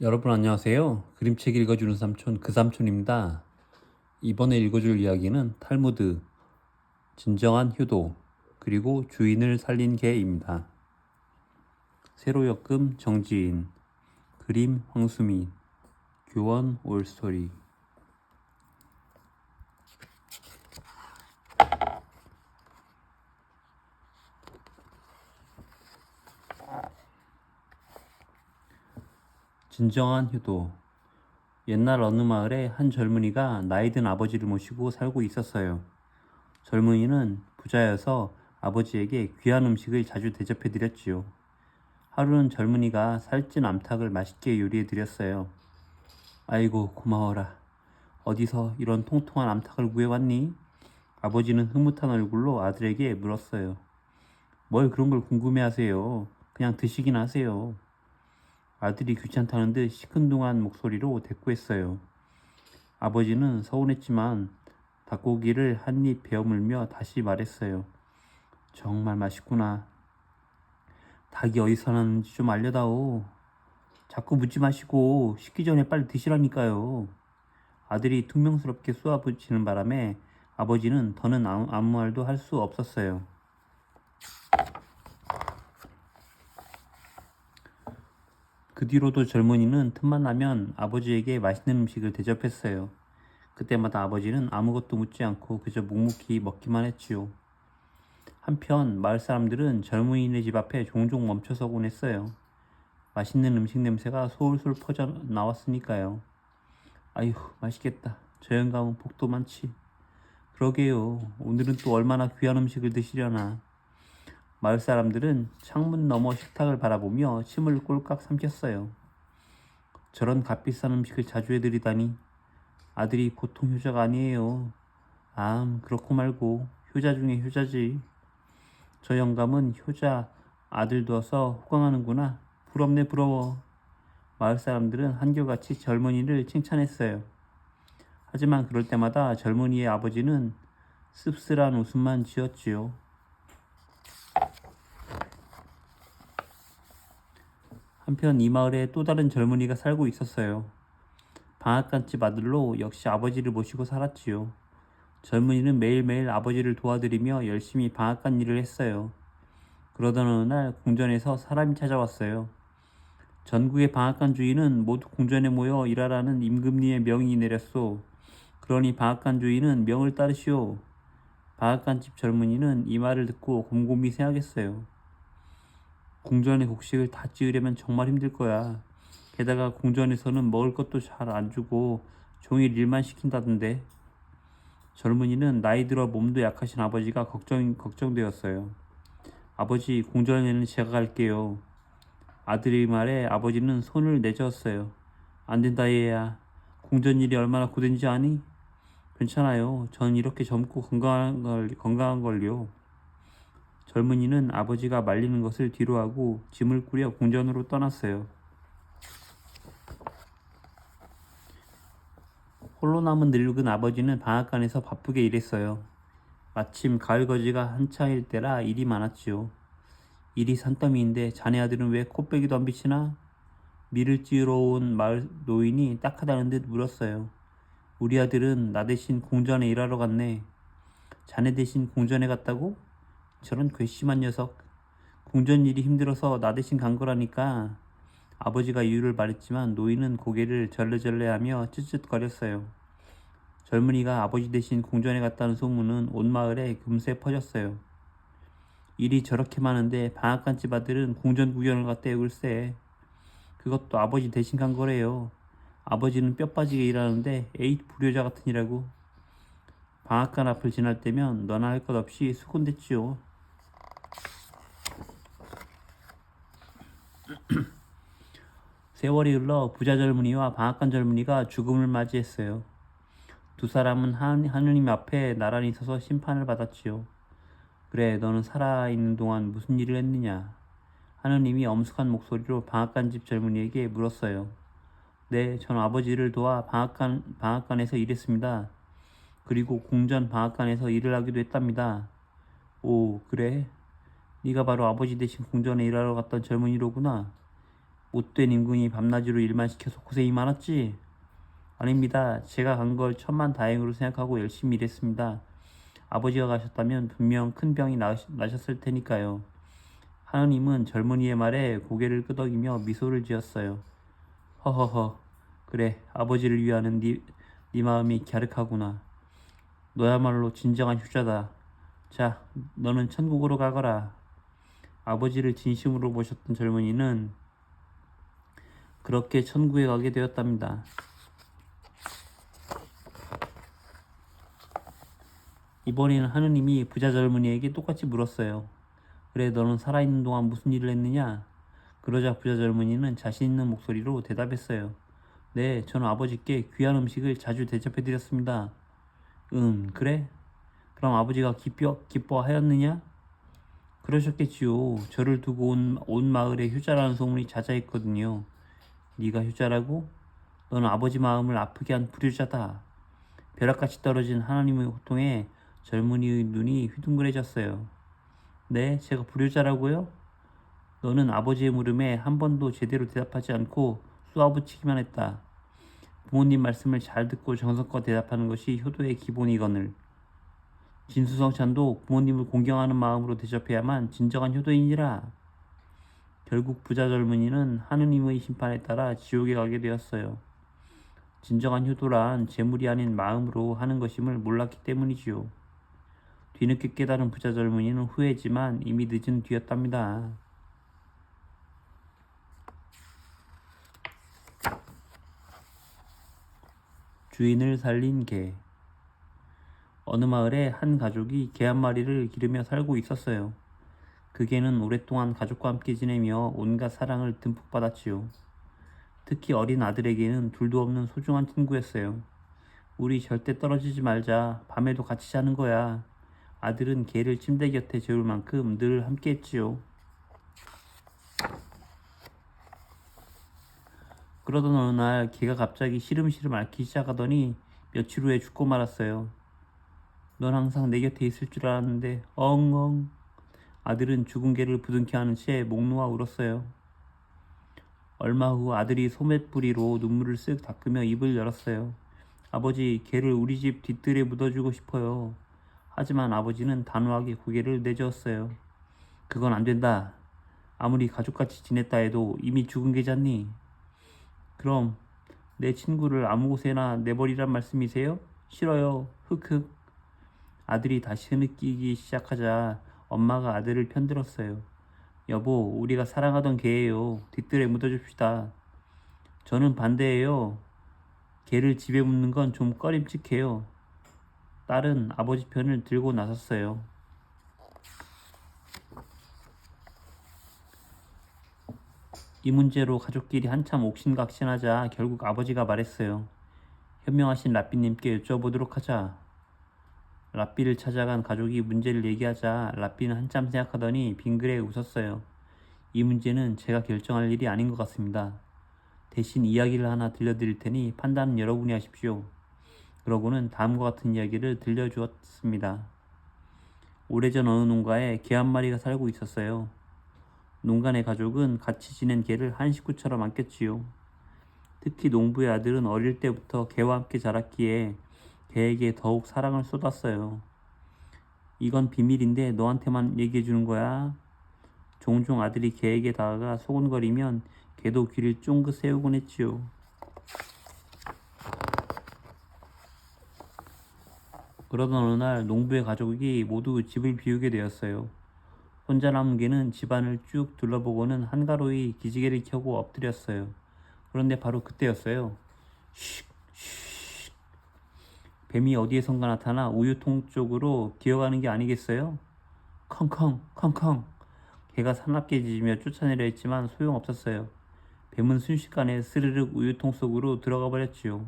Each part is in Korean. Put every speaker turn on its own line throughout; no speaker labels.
여러분 안녕하세요. 그림책 읽어주는 삼촌 그 삼촌입니다. 이번에 읽어줄 이야기는 탈무드, 진정한 효도, 그리고 주인을 살린 개입니다. 새로 엮음 정지인, 그림 황수민, 교원 올스토리. 진정한 효도. 옛날 어느 마을에 한 젊은이가 나이든 아버지를 모시고 살고 있었어요. 젊은이는 부자여서 아버지에게 귀한 음식을 자주 대접해 드렸지요. 하루는 젊은이가 살찐 암탉을 맛있게 요리해 드렸어요. 아이고 고마워라. 어디서 이런 통통한 암탉을 구해왔니? 아버지는 흐뭇한 얼굴로 아들에게 물었어요. 뭘 그런 걸 궁금해하세요. 그냥 드시긴 하세요. 아들이 귀찮다는 듯 시큰둥한 목소리로 대꾸했어요. 아버지는 서운했지만 닭고기를 한 입 베어물며 다시 말했어요. 정말 맛있구나. 닭이 어디서 나는지 좀 알려다오. 자꾸 묻지 마시고 식기 전에 빨리 드시라니까요. 아들이 퉁명스럽게 쏘아붙이는 바람에 아버지는 더는 아무, 말도 할 수 없었어요. 그 뒤로도 젊은이는 틈만 나면 아버지에게 맛있는 음식을 대접했어요. 그때마다 아버지는 아무것도 묻지 않고 그저 묵묵히 먹기만 했지요. 한편 마을 사람들은 젊은이네 집 앞에 종종 멈춰서곤 했어요. 맛있는 음식 냄새가 솔솔 퍼져 나왔으니까요. 아휴, 맛있겠다. 저 영감은 복도 많지. 그러게요. 오늘은 또 얼마나 귀한 음식을 드시려나. 마을 사람들은 창문 너머 식탁을 바라보며 침을 꼴깍 삼켰어요. 저런 값비싼 음식을 자주 해드리다니 아들이 보통 효자가 아니에요. 아, 그렇고 말고 효자 중에 효자지. 저 영감은 효자 아들 두어서 호강하는구나. 부럽네 부러워. 마을 사람들은 한결같이 젊은이를 칭찬했어요. 하지만 그럴 때마다 젊은이의 아버지는 씁쓸한 웃음만 지었지요. 한편 이 마을에 또 다른 젊은이가 살고 있었어요. 방앗간집 아들로 역시 아버지를 모시고 살았지요. 젊은이는 매일매일 아버지를 도와드리며 열심히 방앗간 일을 했어요. 그러던 어느 날 궁전에서 사람이 찾아왔어요. 전국의 방앗간 주인은 모두 궁전에 모여 일하라는 임금님의 명이 내렸소. 그러니 방앗간 주인은 명을 따르시오. 방앗간집 젊은이는 이 말을 듣고 곰곰이 생각했어요. 궁전의 곡식을 다 찌으려면 정말 힘들 거야. 게다가 궁전에서는 먹을 것도 잘 안 주고 종일 일만 시킨다던데. 젊은이는 나이 들어 몸도 약하신 아버지가 걱정, 걱정되었어요. 아버지, 궁전에는 제가 갈게요. 아들의 말에 아버지는 손을 내저었어요. 안 된다, 얘야. 궁전 일이 얼마나 고된지 아니? 괜찮아요. 전 이렇게 젊고 건강한 걸, 건강한 걸요. 젊은이는 아버지가 말리는 것을 뒤로하고 짐을 꾸려 궁전으로 떠났어요. 홀로 남은 늙은 아버지는 방앗간에서 바쁘게 일했어요. 마침 가을 거지가 한창일 때라 일이 많았지요. 일이 산더미인데 자네 아들은 왜 코빼기도 안 비치나? 밀을 찌우러 온 마을 노인이 딱하다는 듯 물었어요. 우리 아들은 나 대신 궁전에 일하러 갔네. 자네 대신 궁전에 갔다고? 저런 괘씸한 녀석. 궁전 일이 힘들어서 나 대신 간 거라니까. 아버지가 이유를 말했지만 노인은 고개를 절레절레하며 쯧쯧거렸어요. 젊은이가 아버지 대신 궁전에 갔다는 소문은 온 마을에 금세 퍼졌어요. 일이 저렇게 많은데 방앗간 집 아들은 궁전 구경을 갔대요 글쎄. 그것도 아버지 대신 간 거래요. 아버지는 뼈 빠지게 일하는데 에잇 불효자 같으니라고. 방앗간 앞을 지날 때면 너나 할 것 없이 수군댔지요. 세월이 흘러 부자 젊은이와 방앗간 젊은이가 죽음을 맞이했어요. 두 사람은 한, 하느님 앞에 나란히 서서 심판을 받았지요. 그래, 너는 살아있는 동안 무슨 일을 했느냐? 하느님이 엄숙한 목소리로 방앗간 집 젊은이에게 물었어요. 네, 전 아버지를 도와 방앗간, 방앗간에서 일했습니다. 그리고 궁전 방앗간에서 일을 하기도 했답니다. 오, 그래? 네가 바로 아버지 대신 궁전에 일하러 갔던 젊은이로구나. 못된 임금이 밤낮으로 일만 시켜서 고생이 많았지? 아닙니다. 제가 간 걸 천만 다행으로 생각하고 열심히 일했습니다. 아버지가 가셨다면 분명 큰 병이 나셨을 테니까요. 하느님은 젊은이의 말에 고개를 끄덕이며 미소를 지었어요. 허허허. 그래, 아버지를 위하는 네, 네 마음이 갸륵하구나. 너야말로 진정한 효자다. 자, 너는 천국으로 가거라. 아버지를 진심으로 모셨던 젊은이는 그렇게 천국에 가게 되었답니다. 이번에는 하느님이 부자 젊은이에게 똑같이 물었어요. 그래, 너는 살아있는 동안 무슨 일을 했느냐? 그러자 부자 젊은이는 자신 있는 목소리로 대답했어요. 네, 저는 아버지께 귀한 음식을 자주 대접해드렸습니다. 음, 그래? 그럼 아버지가 기뻐, 기뻐하였느냐? 그러셨겠지요. 저를 두고 온, 온 마을에 효자라는 소문이 자자했거든요. 네가 효자라고? 너는 아버지 마음을 아프게 한 불효자다. 벼락같이 떨어진 하나님의 호통에 젊은이의 눈이 휘둥그레졌어요. 네, 제가 불효자라고요? 너는 아버지의 물음에 한 번도 제대로 대답하지 않고 쏘아붙이기만 했다. 부모님 말씀을 잘 듣고 정성껏 대답하는 것이 효도의 기본이거늘. 진수성 찬도 부모님을 공경하는 마음으로 대접해야만 진정한 효도이니라. 결국 부자 젊은이는 하느님의 심판에 따라 지옥에 가게 되었어요. 진정한 효도란 재물이 아닌 마음으로 하는 것임을 몰랐기 때문이지요. 뒤늦게 깨달은 부자 젊은이는 후회지만 이미 늦은 뒤였답니다. 주인을 살린 개. 어느 마을에 한 가족이 개 한 마리를 기르며 살고 있었어요. 그 개는 오랫동안 가족과 함께 지내며 온갖 사랑을 듬뿍 받았지요. 특히 어린 아들에게는 둘도 없는 소중한 친구였어요. 우리 절대 떨어지지 말자. 밤에도 같이 자는 거야. 아들은 개를 침대 곁에 재울 만큼 늘 함께 했지요. 그러던 어느 날 개가 갑자기 시름시름 앓기 시작하더니 며칠 후에 죽고 말았어요. 넌 항상 내 곁에 있을 줄 알았는데 엉엉 아들은 죽은 개를 부둥켜 안은 채목 놓아 울었어요. 얼마 후 아들이 소맷부리로 눈물을 쓱 닦으며 입을 열었어요. 아버지, 개를 우리 집 뒤뜰에 묻어주고 싶어요. 하지만 아버지는 단호하게 고개를 내저었어요. 그건 안 된다. 아무리 가족같이 지냈다 해도 이미 죽은 개잖니. 그럼 내 친구를 아무 곳에나 내버리란 말씀이세요? 싫어요. 흑흑. 아들이 다시 흐느끼기 시작하자 엄마가 아들을 편들었어요. 여보, 우리가 사랑하던 개예요. 뒤뜰에 묻어줍시다. 저는 반대예요. 개를 집에 묻는 건 좀 꺼림칙해요. 딸은 아버지 편을 들고 나섰어요. 이 문제로 가족끼리 한참 옥신각신하자 결국 아버지가 말했어요. 현명하신 라삐님께 여쭤보도록 하자. 라삐를 찾아간 가족이 문제를 얘기하자 라삐는 한참 생각하더니 빙그레 웃었어요. 이 문제는 제가 결정할 일이 아닌 것 같습니다. 대신 이야기를 하나 들려드릴 테니 판단은 여러분이 하십시오. 그러고는 다음과 같은 이야기를 들려주었습니다. 오래전 어느 농가에 개 한 마리가 살고 있었어요. 농간의 가족은 같이 지낸 개를 한 식구처럼 안겼지요. 특히 농부의 아들은 어릴 때부터 개와 함께 자랐기에 개에게 더욱 사랑을 쏟았어요. 이건 비밀인데 너한테만 얘기해 주는 거야. 종종 아들이 개에게 다가가 소곤거리면 개도 귀를 쫑긋 세우곤 했지요. 그러던 어느 날 농부의 가족이 모두 집을 비우게 되었어요. 혼자 남은 개는 집안을 쭉 둘러보고는 한가로이 기지개를 켜고 엎드렸어요. 그런데 바로 그때였어요. 슉, 슉. 뱀이 어디에선가 나타나 우유통 쪽으로 기어가는 게 아니겠어요? 컹컹, 컹컹. 개가 사납게 짖으며 쫓아내려 했지만 소용없었어요. 뱀은 순식간에 스르륵 우유통 속으로 들어가 버렸지요.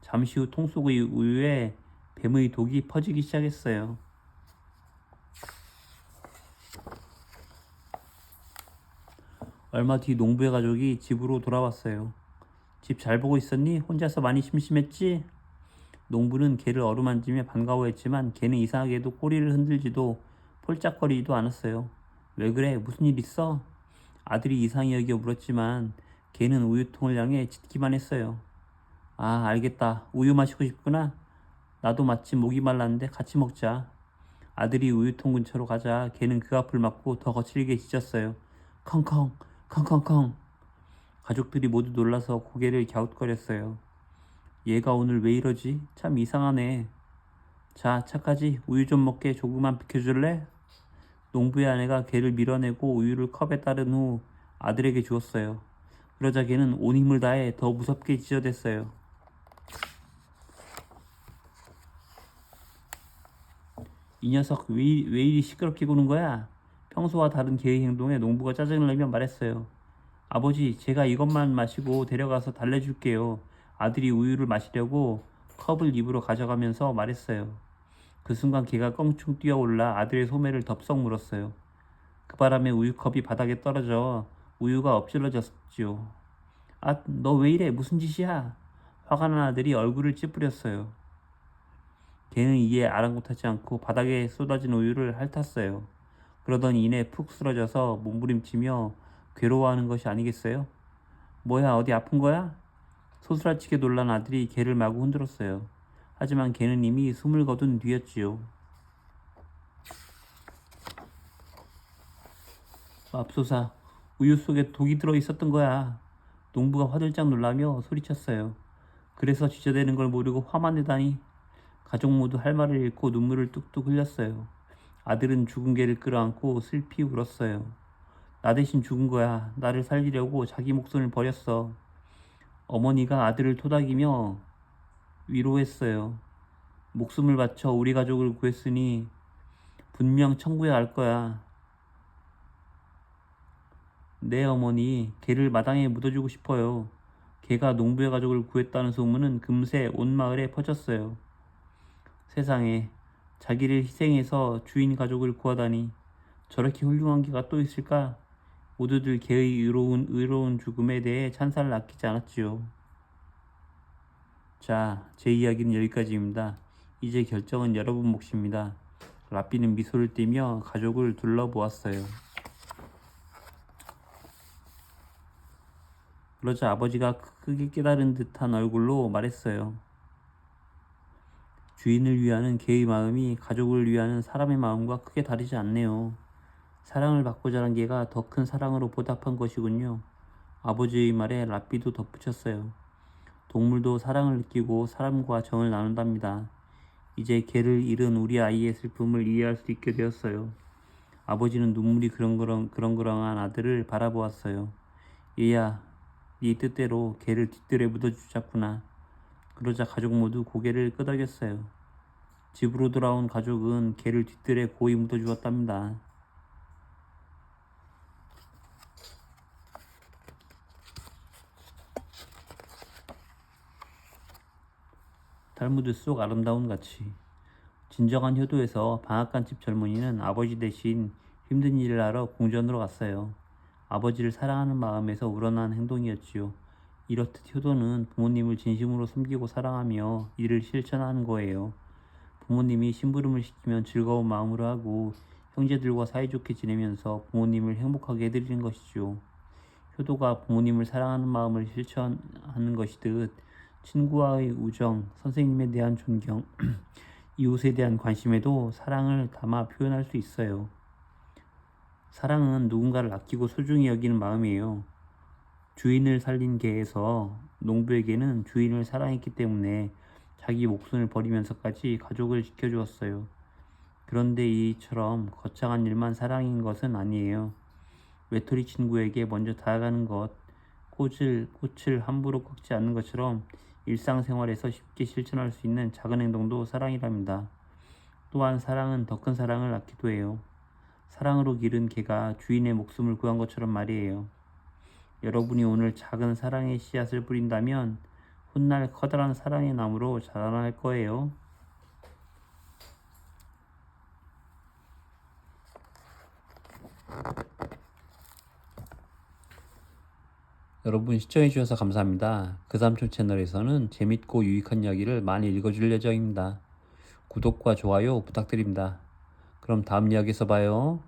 잠시 후 통 속의 우유에 뱀의 독이 퍼지기 시작했어요. 얼마 뒤 농부의 가족이 집으로 돌아왔어요. 집 잘 보고 있었니? 혼자서 많이 심심했지? 농부는 개를 어루만지며 반가워했지만 개는 이상하게도 꼬리를 흔들지도 폴짝거리지도 않았어요. 왜 그래? 무슨 일 있어? 아들이 이상히 여겨 물었지만 걔는 우유통을 향해 짖기만 했어요. 아, 알겠다. 우유 마시고 싶구나. 나도 마침 목이 말랐는데 같이 먹자. 아들이 우유통 근처로 가자 걔는 그 앞을 막고 더 거칠게 짖었어요. 컹컹, 컹컹컹. 가족들이 모두 놀라서 고개를 갸웃거렸어요. 얘가 오늘 왜 이러지? 참 이상하네. 자, 착하지? 우유 좀 먹게 조금만 비켜줄래? 농부의 아내가 개를 밀어내고 우유를 컵에 따른 후 아들에게 주었어요. 그러자 걔는 온 힘을 다해 더 무섭게 짖어댔어요. 이 녀석 왜, 이- 왜 이리 시끄럽게 구는 거야? 평소와 다른 개의 행동에 농부가 짜증을 내며 말했어요. 아버지, 제가 이것만 마시고 데려가서 달래줄게요. 아들이 우유를 마시려고 컵을 입으로 가져가면서 말했어요. 그 순간 개가 껑충 뛰어올라 아들의 소매를 덥석 물었어요. 그 바람에 우유컵이 바닥에 떨어져 우유가 엎질러졌지요. 아, 너 왜 이래? 무슨 짓이야? 화가 난 아들이 얼굴을 찌푸렸어요. 개는 이에 아랑곳하지 않고 바닥에 쏟아진 우유를 핥았어요. 그러더니 이내 푹 쓰러져서 몸부림치며 괴로워하는 것이 아니겠어요? 뭐야 어디 아픈 거야? 소스라치게 놀란 아들이 개를 마구 흔들었어요. 하지만 개는 이미 숨을 거둔 뒤였지요. 맙소사 우유 속에 독이 들어 있었던 거야. 농부가 화들짝 놀라며 소리쳤어요. 그래서 쥐저대는 걸 모르고 화만 내다니. 가족 모두 할 말을 잃고 눈물을 뚝뚝 흘렸어요. 아들은 죽은 개를 끌어안고 슬피 울었어요. 나 대신 죽은 거야. 나를 살리려고 자기 목숨을 버렸어. 어머니가 아들을 토닥이며 위로했어요. 목숨을 바쳐 우리 가족을 구했으니 분명 천국에 갈 거야. 네 어머니, 개를 마당에 묻어주고 싶어요. 개가 농부의 가족을 구했다는 소문은 금세 온 마을에 퍼졌어요. 세상에 자기를 희생해서 주인 가족을 구하다니 저렇게 훌륭한 개가 또 있을까? 모두들 개의 의로운 의로운 죽음에 대해 찬사를 아끼지 않았지요. 자, 제 이야기는 여기까지입니다. 이제 결정은 여러분 몫입니다. 라삐는 미소를 띠며 가족을 둘러보았어요. 그러자 아버지가 크게 깨달은 듯한 얼굴로 말했어요. 주인을 위하는 개의 마음이 가족을 위하는 사람의 마음과 크게 다르지 않네요. 사랑을 받고 자란 개가 더 큰 사랑으로 보답한 것이군요. 아버지의 말에 라삐도 덧붙였어요. 동물도 사랑을 느끼고 사람과 정을 나눈답니다. 이제 개를 잃은 우리 아이의 슬픔을 이해할 수 있게 되었어요. 아버지는 눈물이 그렁그렁 그렁그렁한 아들을 바라보았어요. 얘야, 네 뜻대로 개를 뒷뜰에 묻어주자꾸나. 그러자 가족 모두 고개를 끄덕였어요. 집으로 돌아온 가족은 개를 뒷뜰에 고이 묻어주었답니다. 탈무드 속 아름다운 가치. 진정한 효도에서 방앗간집 젊은이는 아버지 대신 힘든 일을 하러 궁전으로 갔어요. 아버지를 사랑하는 마음에서 우러난 행동이었지요. 이렇듯 효도는 부모님을 진심으로 섬기고 사랑하며 이를 실천하는 거예요. 부모님이 심부름을 시키면 즐거운 마음으로 하고 형제들과 사이좋게 지내면서 부모님을 행복하게 해드리는 것이죠. 효도가 부모님을 사랑하는 마음을 실천하는 것이듯 친구와의 우정, 선생님에 대한 존경, 이웃에 대한 관심에도 사랑을 담아 표현할 수 있어요. 사랑은 누군가를 아끼고 소중히 여기는 마음이에요. 주인을 살린 개에서 농부에게는 주인을 사랑했기 때문에 자기 목숨을 버리면서까지 가족을 지켜주었어요. 그런데 이처럼 거창한 일만 사랑인 것은 아니에요. 외톨이 친구에게 먼저 다가가는 것, 꽃을, 꽃을 함부로 꺾지 않는 것처럼 일상생활에서 쉽게 실천할 수 있는 작은 행동도 사랑이랍니다. 또한 사랑은 더 큰 사랑을 낳기도 해요. 사랑으로 기른 개가 주인의 목숨을 구한 것처럼 말이에요. 여러분이 오늘 작은 사랑의 씨앗을 뿌린다면 훗날 커다란 사랑의 나무로 자라날 거예요. 여러분 시청해주셔서 감사합니다. 그 삼촌 채널에서는 재밌고 유익한 이야기를 많이 읽어줄 예정입니다. 구독과 좋아요 부탁드립니다. 그럼 다음 이야기에서 봐요.